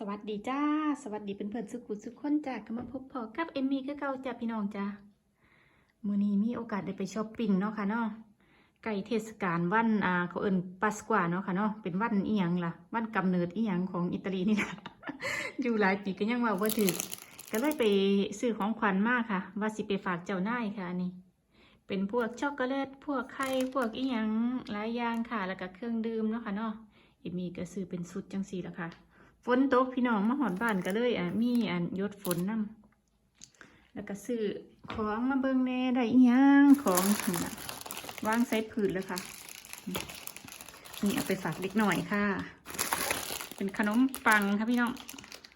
สวัสดีจ้า สวัสดีเพื่อนๆสุขุสุขคนจ้าก็มาพบพอกับเอมมี่ก็เก่าจ้าพี่น้องจ้ามื้อนี้มีโอกาสได้ไปช้อปปิ้งเนาะค่ะเนาะใกล้เทศกาลวันอ่าเขาเอิ้นปัสกวาเนาะค่ะเนาะเป็นวันอีหยังล่ะ วันกำเนิดอีหยังของอิตาลีนี่ล่ะอยู่หลายปีก็ยังว่าบ่าถึกก็เลยไปซื้อของขวัญมากค่ะ ว่าสิไปฝากเจ้านายค่ะนี่ เป็นพวกช็อกโกแลตพวกไข่พวกอีหยังหลายอย่างค่ะ แล้วก็เครื่องดื่มเนาะค่ะเนาะเอมมี่ก็ซื้อเป็นชุดจังซี่ละค่ะ ฝนตกพี่น้องมาหอดบ้านก็เลยอะมีอันยศฝนนํแล้วก็ซื้อของมาเบิ่งแน่ได้อีหยังของนี่ล่ะวางใส่ผืนเลยค่ะ นี่เอาไปฝากเด็กหน่อยค่ะ เป็นขนมปังค่ะพี่น้อง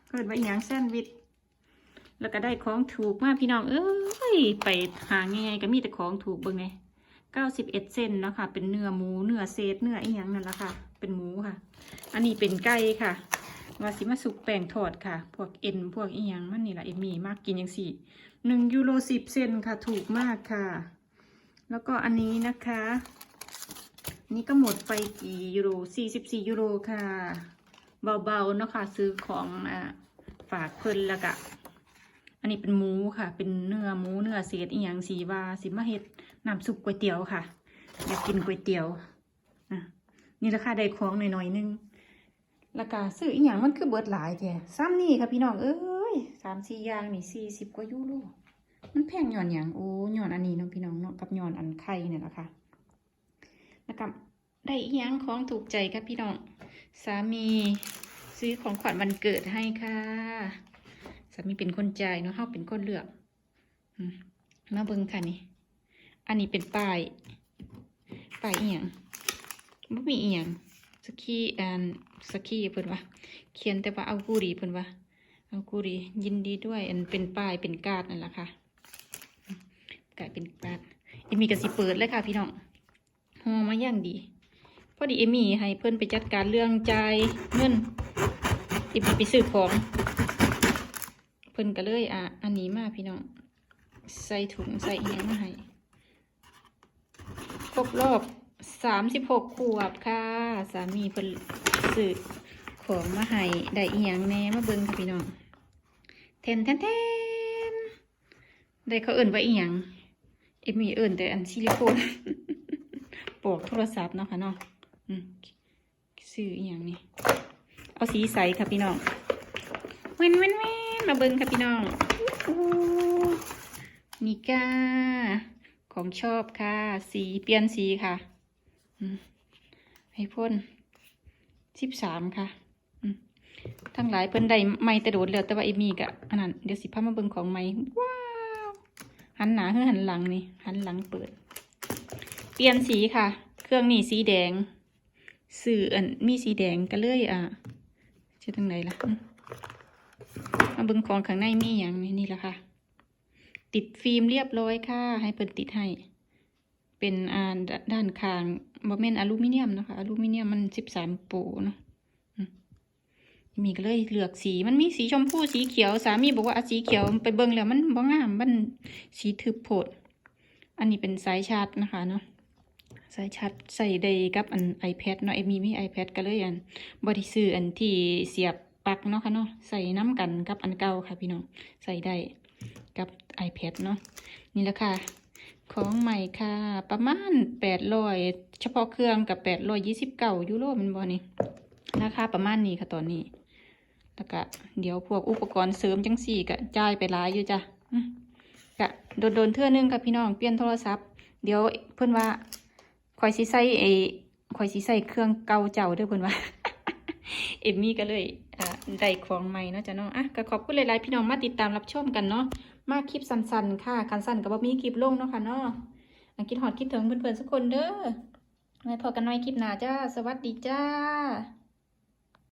เกิดไว่าอีหยังแซนด์วิชแล้วก็ได้ของถูกมากพี่น้อง เอ้ย ไปหาไงก็มีแต่ของถูกเบิ่งไงเก้าสิบเอ็ดเซนนะค่ะเป็นเนื้อหมูเนื้อเศษเนื้ออีหยังนั่นแหละค่ะ เป็นหมูค่ะ อันนี้เป็นไก่ค่ะ ว่าสิมาสุกแป้งทอดค่ะ พวกเอ็นพวกอีหยังมันนี่แหละเอ็มมี่มากกินยังสี่หนึ่งยูโรสิบเซนค่ะ ถูกมากค่ะ แล้วก็อันนี้นะคะ นี่ก็หมดไปกี่ยูโรสี่สิบสี่ยูโรค่ะ เบาๆเนาะค่ะ ซื้อของอ่าฝากเพิ่นแล้วก็อันนี้เป็นหมูค่ะ เป็นเนื้อหมูเนื้อเศษอีหยังสีว่าสิมาเฮ็ดน้ำซุปก๋วยเตี๋ยวค่ะ อยากกินก๋วยเตี๋ยวนี่ราคาได้ของหน่อยๆนึง แล้วก็ซื้ออีหยังมันคือเบิดหลายแท้ซ้ำนี่ค่ะพี่น้องเอ้ยสามสี่อย่างนี่สี่สิบกว่ายูโรมันแพงหย่อนหยังโอ้หย่อนอันนี้เน้องพี่น้องเนาะกับหย่อนอันไข่เนี่ยแหละค่ะแล้วก็ได้อีหยังของถูกใจครับพี่น้องสามีซื้อของขวัญวันเกิดให้ค่ะสามีเป็นคนจ่ายเนาะเฮาเป็นคนเลือกมมาเบิ่งค่ะนี่ อันนี้เป็นป้ายป้ายอีหยังบ่มีอีหยัง สกีอันสกีเพิ่นว่าเขียนแต่ว่าเอากูรีเพิ่นว่าเอากูรียินดีด้วยอันเป็นป้ายเป็นการ์ดนั่นแหละค่ะกลายเป็นการ์ดเอมี่ก็สิเปิดเลยค่ะพี่น้องห่อมาอย่างดี พอดีเอมี่ให้เพิ่อนไปจัดการเรื่องจ่ายเงินเอมี่ไปซื้อของ เพิ่อนก็เลยอะอันนี้มาพี่น้องใส่ถุงใส่อีหยังมาให้ครบรอบ สามสิบหกขวบค่ะ สามีเพิ่นซื้อของมาให้ได้อีหยังแน่มาเบิ่งค่ะพี่น้องเทนแทนแทนได้เขาเอิ่นว่าอีหยังเอ็มมีเอิ่นแต่อันซิลิโคนปลอกโทรศัพท์เนาะค่ะนาะอืมซื้ออีหยังนี่เอาสีใสค่ะพี่น้องเว้นเว้นเว้นมาเบิ่งค่ะพี่น้องนี่ก้าของชอบค่ะ สีเปลี่ยนสีค่ะ ให้พ่นสิบสามค่ะทั้งหลายเพิ่นได้ไม่แต่โดดแล้วแต่ว่าไอ้มีกะอันนั้นเดี๋ยวสิพามาเบิ่งของไม่ว้าวหันหน้าคือหันหลังนี่หันหลังเปิด เปลี่ยนสีค่ะ เครื่องนี่สีแดงสื่ออันมีสีแดงก็เลยอะจะทางไหนล่ะมาเบิ่งของข้างในมีอย่างนี้นี่ละค่ะ ติดฟิล์มเรียบร้อยค่ะ ให้เปิดติดให้ เป็นอ่าด้านข้างบอเมนอลูมิเนียมนะคะอลูมิเนียมมันสิบสามโปเนาะมีก็เลยเลือกสีมันมีสีชมพูสีเขียวสามีบอกว่าอาสีเขียวไปเบิ่งแล้วมันบ่งามมันสีทึบโพด อันนี้เป็นสายชาร์จนะคะเนาะสายชาร์จใส่ได้กับอัน iPad เนาะเอมีมี iPad ก็เลยอันบริซื้ออันที่เสียบปลั๊กเนาะค่ะเนาะใส่น้ำกันกับอันเก่าค่ะพี่น้องใส่ได้กับ iPad เนาะนี่แหละค่ะ ของใหม่ค่ะ ประมาณแปดร้อยเฉพาะเครื่องกับแปดร้อยยี่สิบเก้ายูโรมันบอนี่ราคาประมาณนี้ค่ะตอนนี้ แล้วก็เดี๋ยวพวกอุปกรณ์เสริมจังสี่ก็จ่ายไปหลายอยู่จ้ะกะโดนโดนเทื่อนึงค่ะพี่น้องเปลี่ยนโทรศัพท์ เดี๋ยวเพื่อนว่าคอยสิใส่ไอ้คอยสิใส่เครื่องเก่าเจ้าด้อเพื่อนว่าเอมมี่ก็เลยอ่าได้ของใหม่เนาะจ้ะเนาะอะก็ขอบคุณหลายๆพี่น้องมาติดตามรับชมกันเนาะ มาคลิปสั้นๆค่ะคันสั้นกับว่ามีคลิปลงเนาะค่ะเนาะอะคิดหอดคิดถึงเพื่อนๆสักคนเด้อไว้พอกันใหม่คลิปหน้าจ้า สวัสดีจ้า